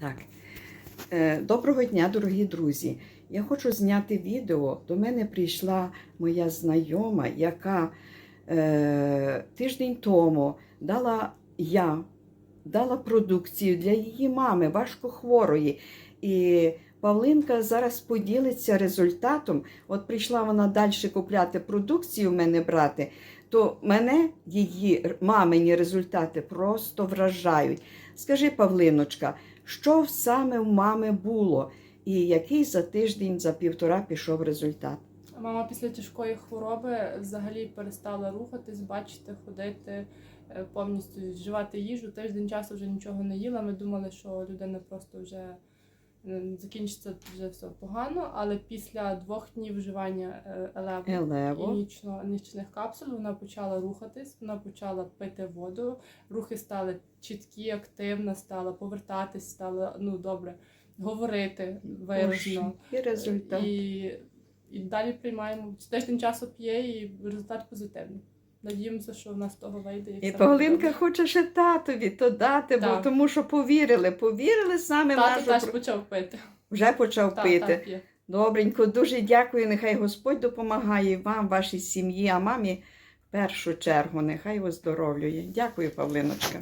Так. Е, Доброго дня, дорогі друзі. Я хочу зняти відео. До мене прийшла моя знайома, яка е, тиждень тому дала я дала продукцію для її мами, важкохворої. І Павлинка зараз поділиться результатом. От прийшла вона далі купляти продукцію в мене брати, то мене її мамині результати просто вражають. Скажи, Павлиночка, що саме в мами було, і який за тиждень, за півтора пішов результат? Мама після тяжкої хвороби взагалі перестала рухатись, бачити, ходити, е, повністю вживати їжу. Тиждень часу вже нічого не їла. Ми думали, що людина просто вже закінчиться вже все погано. Але після двох днів вживання е, елеву і Елево. нічно, нічних капсул вона почала рухатись, вона почала пити воду. Рухи стали чіткі, активна стала, повертатись стала ну добре, говорити виразно. І результат. І, і далі приймаємо тиждень часу п'є, і результат позитивний. Надіємося, що в нас того вийде. І Павлинка хоче ще татові то дати, бо Так. тому що повірили. Повірили саме Тато нашу теж про- почав пити. вже почав Та, пити. та, п'є. Добренько, дуже дякую. Нехай Господь допомагає вам, вашій сім'ї, а мамі в першу чергу. Нехай оздоровлює. Дякую, Павлиночка.